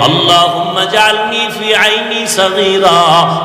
اللهم اجعلني في عيني صغيرا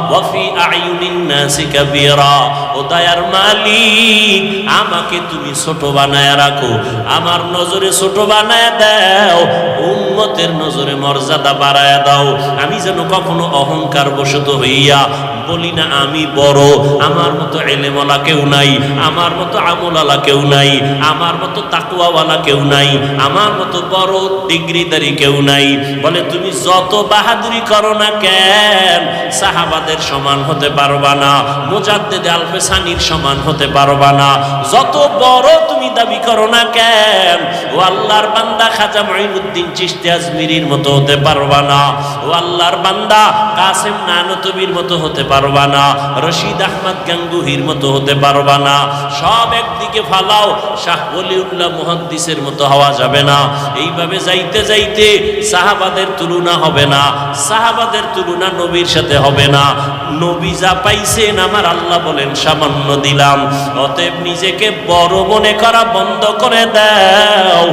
وفي أعين الناس كبيرا ও দয়ার মালিক আমাকে তুমি ছোট বানায় রাখো আমার নজরে ছোট বানায় দাও উম্মতের নজরে মর্যাদা বাড়ায় দাও আমি যেন কখনো অহংকার বশত হইয়া বলি না, আমি বড়। আমার মতো এলেমলা কেউ নাই, আমার মতো আমলালা কেউ নাই, আমার মতো তাকুয়াওয়ালা কেউ নাই, আমার মতো বড় ডিগ্রিদারি কেউ নাই। বলে, তুমি যত বাহাদুরি করো না কেন, সাহাবাদের সমান হতে পারবা না, মুজাদ্দেদ আলফে সানির সমান হতে পারবা না। যত বড় তুমি দাবি করো না কেন, ও আল্লাহর বান্দা খাজা মঈনুদ্দিন চিশতি আজমিরির মতো হতে পারবা না। ও আল্লাহর বান্দা কাসেম নানতবির মতো হতে পারবা না। রশিদ আহমদ গাঙ্গুহির মতো হতে পারবা না। সব একদিকে ফালাও, শাহ ওলিউল্লাহ মুহাদ্দিসের মতো হওয়া যাবে না। এইভাবে যাইতে যাইতে সাহাবাদের তুলনা হবে না। সাহাবাদের তুলনা নবীর সাথে হবে না। নবী যা পাইছেন আমার আল্লাহ বলেন, সামান্য দিলাম। অতএব নিজেকে বড় মনে করা বন্ধ করে দাও।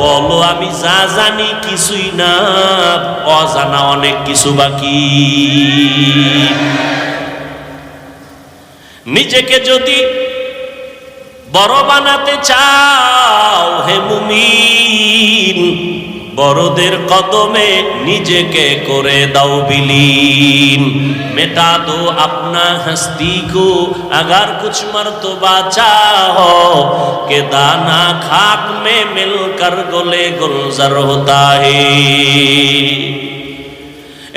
বলো, আমি যা জানি কিছুই না, অজানা অনেক কিছু বাকি। নিজেকে যদি বড় বানাতে চাও বড়দের কদমে নিজেকে করে দাও বিলীন। মেটা দো আপনা হস্তি কো আগার কুছ মারতো বাচা হো কে দানা খাক মে মিলকর গোলে গুলজার হোতা হে।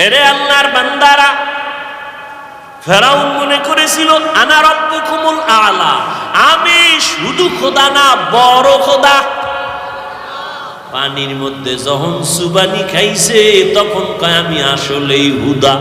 এরে আল্লাহর বান্দারা, ফেরাউন মনে করেছিল, আনা রব্বুকুমুল আলা। আমি শুধু খোদা না, বড় খোদা। পানির মধ্যে যখন সুবানি খাইছে তখন কয় আমি আসলেই হুদা।